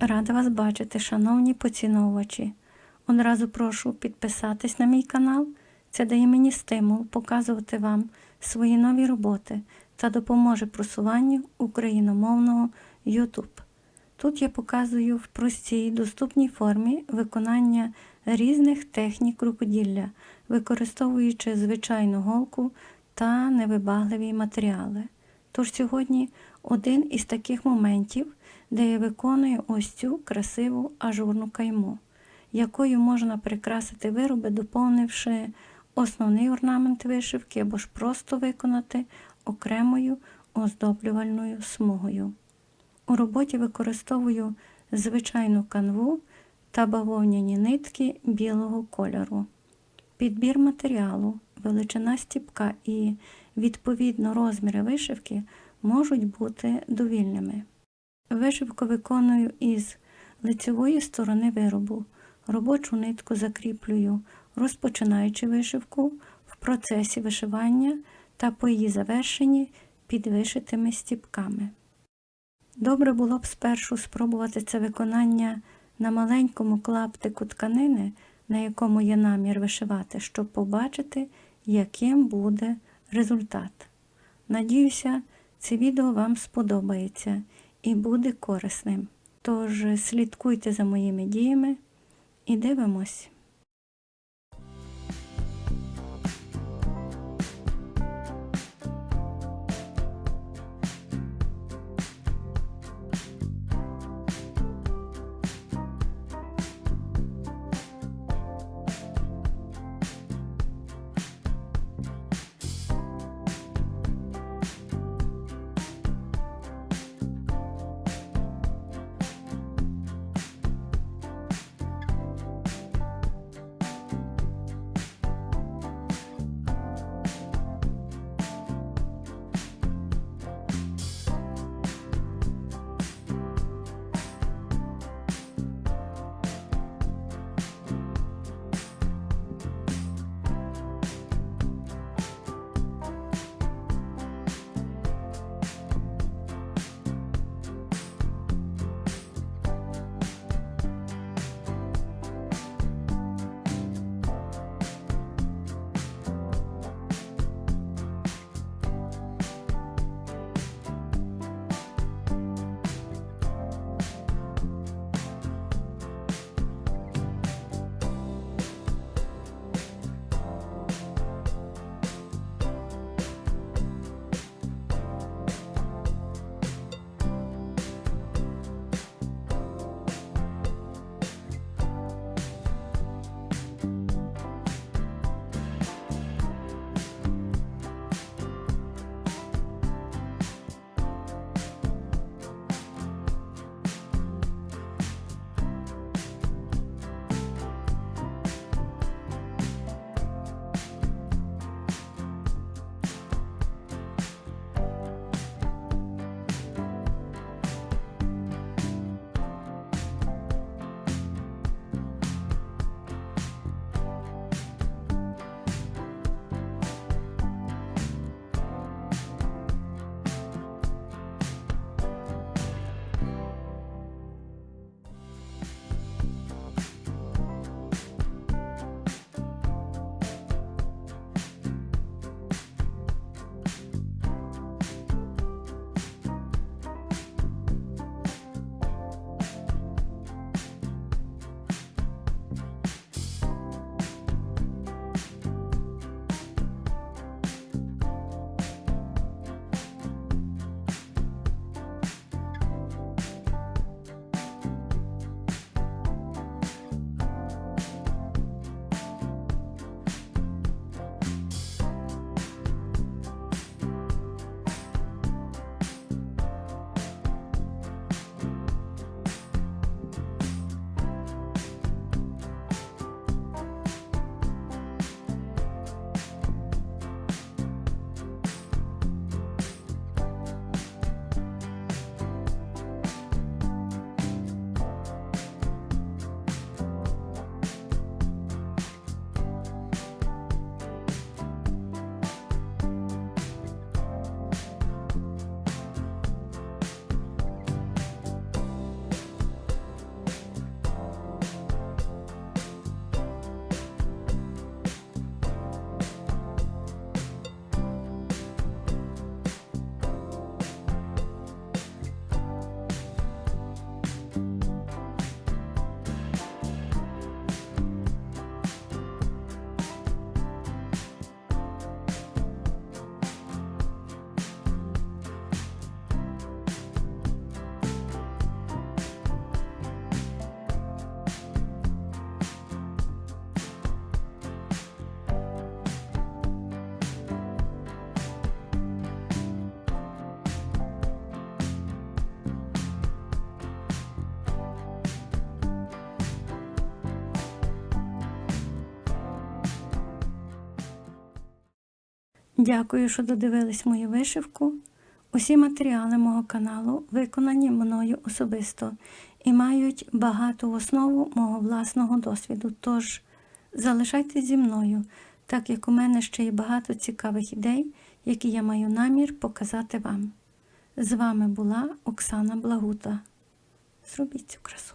Рада вас бачити, шановні поціновувачі. Одразу прошу підписатись на мій канал. Це дає мені стимул показувати вам свої нові роботи та допоможе просуванню україномовного YouTube. Тут я показую в простій доступній формі виконання різних технік рукоділля, використовуючи звичайну голку та невибагливі матеріали. Тож сьогодні один із таких моментів, де я виконую ось цю красиву ажурну кайму, якою можна прикрасити вироби, доповнивши основний орнамент вишивки або ж просто виконати окремою оздоблювальною смугою. У роботі використовую звичайну канву та бавовняні нитки білого кольору. Підбір матеріалу, величина стіпка і, відповідно, розміри вишивки можуть бути довільними. Вишивку виконую із лицевої сторони виробу. Робочу нитку закріплюю, розпочинаючи вишивку в процесі вишивання та по її завершенні під вишитими стіпками. Добре було б спершу спробувати це виконання на маленькому клаптику тканини, на якому є намір вишивати, щоб побачити, яким буде результат. Надіюся, це відео вам сподобається і буде корисним. Тож слідкуйте за моїми діями і дивимось. Дякую, що додивились мою вишивку. Усі матеріали мого каналу виконані мною особисто і мають багату основу мого власного досвіду. Тож залишайтесь зі мною, так як у мене ще є багато цікавих ідей, які я маю намір показати вам. З вами була Оксана Благута. Зробіть цю красу.